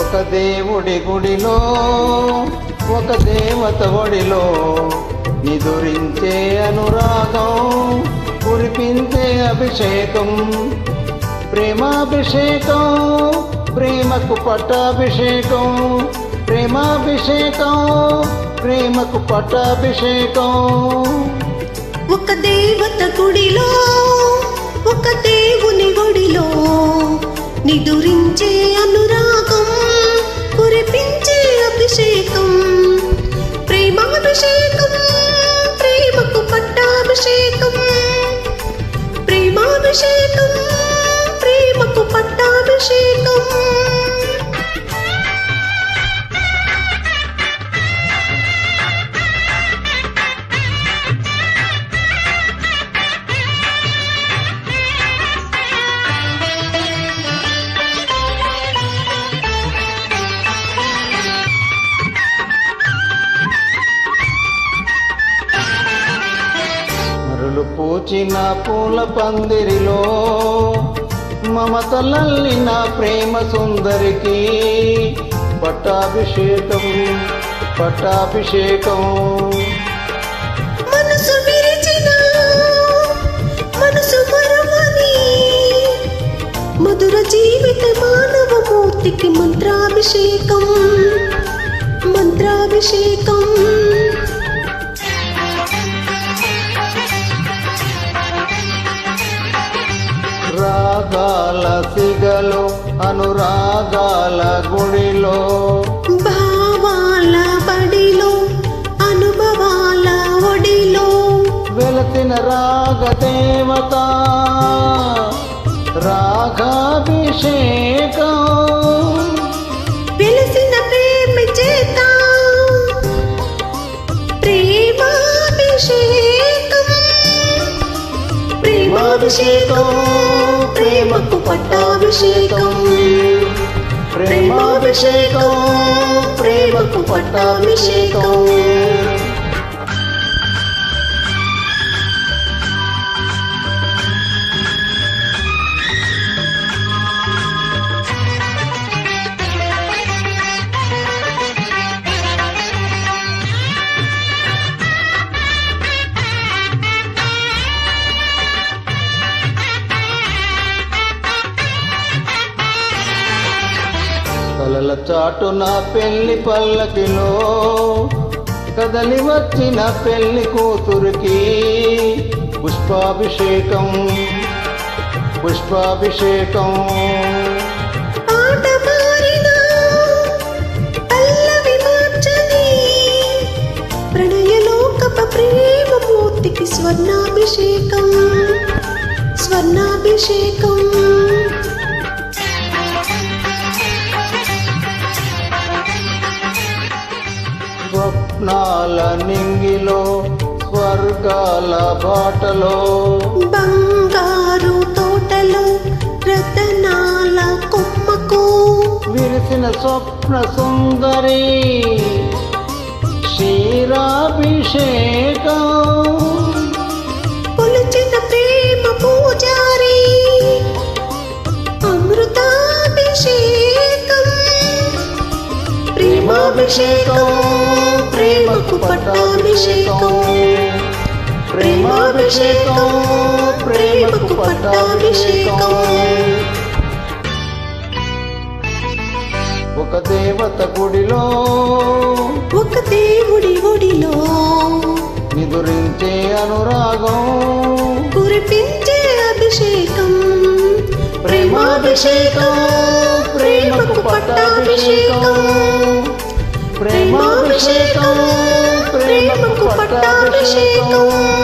ఒక దేవుడి గుడిలో ఒక దేవత ఒడిలో నిదురించే అనురాగం కురిపించే అభిషేకం. ప్రేమాభిషేకం ప్రేమకు పట్టాభిషేకం. ప్రేమాభిషేకం ప్రేమకు పట్టాభిషేకం. ఒక దేవత గుడిలో పూచిన పూల పందిరిలో మమతలల్లిన ప్రేమ సుందరికి పట్టాభిషేకం పట్టాభిషేకం. మనసు విరిచిన మనసు మరవని మధుర జీవిత మానవ మూర్తికి మంత్రాభిషేకం మంత్రాభిషేకం. రాగాల సిగలో అనురాగాల గుడిలో. భావాల బడిలో అనుభవాల ఒడిలో. వెలసిన రాగ దేవత రాగాభిషేకం. వెలసిన ప్రేమ చేత ప్రేమాభిషేకం. ప్రేమాభిషేకం. ప్రేమకు పట్టాభిషేకం. ప్రేమాభిషేకం ప్రేమకు పట్టాభిషేకం. కలల చాటున పెళ్ళి పల్లకిలో. కదలి వచ్చిన పెళ్ళి కూతురికి పుష్పాభిషేకం పుష్పాభిషేకం. స్వర్ణాభిషేకం స్వర్ణాభిషేకం. నింగిలో స్వర్గాల బాటలో. బంగారు తోటలో రతనాల కొమ్మకు. విరిసిన స్వప్న సుందరి క్షీరాభిషేకం. కొలిచిన ప్రేమ పూజారి అమృతాభిషేకం. ప్రేమాభిషేకం. ప్రేమకు పట్టాభిషేకం ప్రేమాభిషేకం ప్రేమకు పట్టాభిషేకం. ఒక దేవత గుడిలో ఒక దేవుడి ఒడిలో నిదురించే అనురాగం. కురిపించే అభిషేకం. ప్రేమాభిషేకం ప్రేమకు పట్టాభిషేకం. ప్రేమాభిషేకం ప్రేమకు పట్టాభిషేకం.